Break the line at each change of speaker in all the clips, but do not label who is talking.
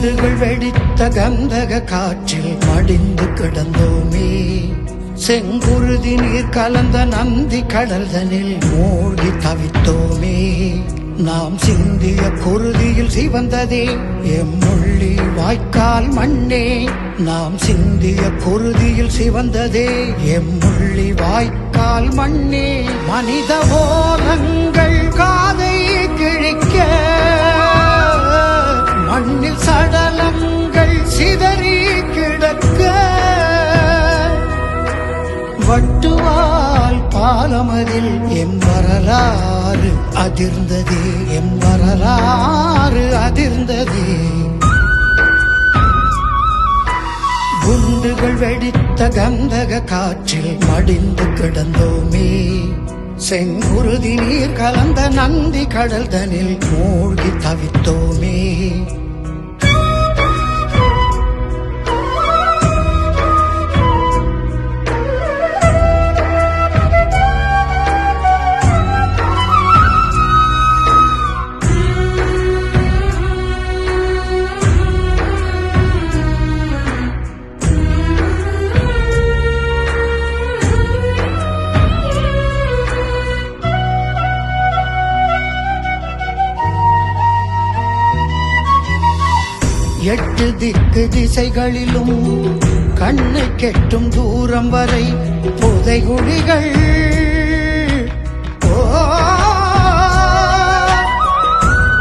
குண்டுகள் வெடித்த கந்தக காற்றில் மடிந்து கிடந்தோமே. செங்குருதி நீர் கலந்த நந்தி கடல்தனில் மூழ்கி தவித்தோமே. நாம் சிந்திய குருதியில் சிவந்ததே எம்முள்ளி வாய்க்கால் மண்ணே. நாம் சிந்திய குருதியில் சிவந்ததே எம்முள்ளி வாய்க்கால் மண்ணே. மனித ஓலங்கள் காதை கிழிக்க மண்ணில் சடலங்கள் சிதறி கிடக்க வட்டுவால் பாலமதில் எம் வரலாறு அதிர்ந்ததே எம் வரலாறு அதிர்ந்ததே. குண்டுகள் வெடித்த கந்தக காற்றில் மடிந்து கிடந்தோமே செங்குருதி நீர் கலந்த நந்தி கடல் தனில் மூழ்கி தவித்தோமே. எட்டு திக்கு திசைகளிலும் கண்ணை கெட்டும் தூரம் வரை புதைகுழிகள்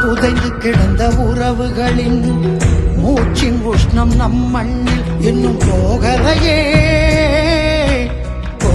புதைந்து கிடந்த உறவுகளின் மூச்சின் உஷ்ணம் நம் மண்ணில் இன்னும் போகலையே ஓ,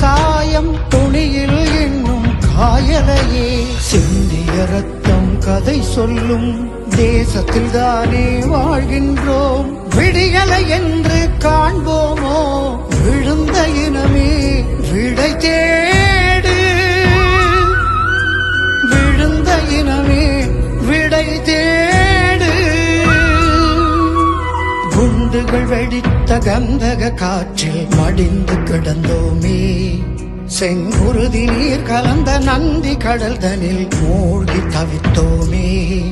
சாயம் துணியில் இன்னும் காயலையே. சிந்திய ரத்தம் கதை சொல்லும் தேசத்தில் தானே வாழ்கின்றோம். விடியலை என்று காண்போமோ? ஆண்டுகள் வெடித்த கந்தக காற்றில் மடிந்து கிடந்தோமே. செங்குருதி நீர் கலந்த நந்தி கடல் தனில் மூழ்கி தவித்தோமே.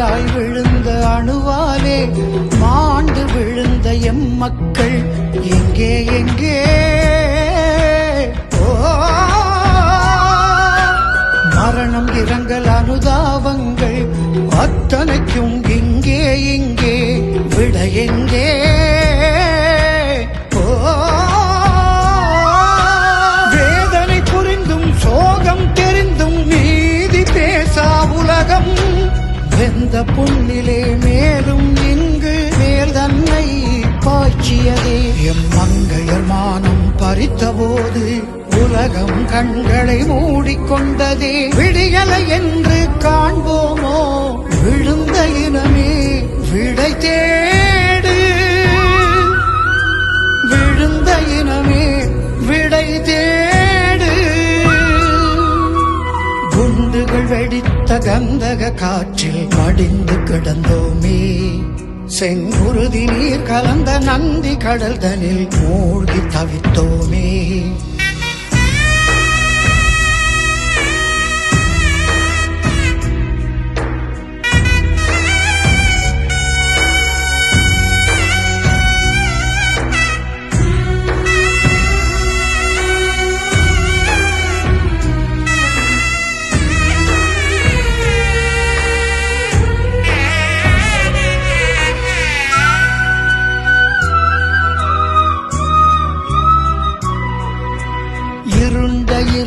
மழையாய் விழுந்த அணுவாலே மாண்டு விழுந்த எம் மக்கள் எங்கே எங்கே? மரணம் இறங்கல் அனுதாபங்கள் அத்தனை அந்த புண்ணிலே மேலும் இங்கு மேல் தன்னை பாய்ச்சியதே. எம் மங்கையர் மானம் பறித்தபோது உலகம் கண்களை மூடிக்கொண்டதே. விடியலை என்று காண்போமோ? விழுந்த இனமே விடை வெடித்த கந்தக காற்றில் மடிந்து கிடந்தோமே. செங்குருதி நீர் கலந்த நந்தி கடல் தனில் மூழ்கி தவித்தோமே.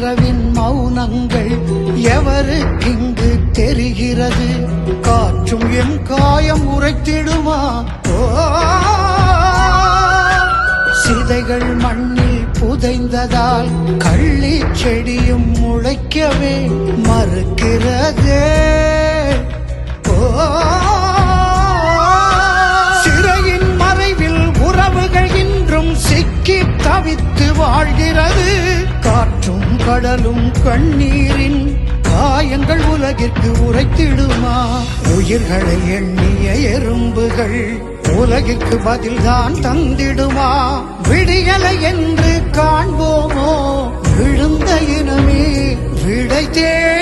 இரவின் மௌனங்கள் எவருக்கிங்கு தெரிகிறது? காற்றும் எம் காயம் உரைத்திடுமா? சிதைகள் மண்ணில் புதைந்ததால் கள்ளி செடியும் முளைக்கவே மறுக்கிறதே. ஓ கடலும் கண்ணீரின் காயங்கள் உலகிற்கு உரைத்திடுமா? உயிர்களை எண்ணிய எறும்புகள் உலகிற்கு பதில்தான் தந்திடுமா? விடியலை என்று காண்போமோ? விழுந்த இனமே விடை தேடு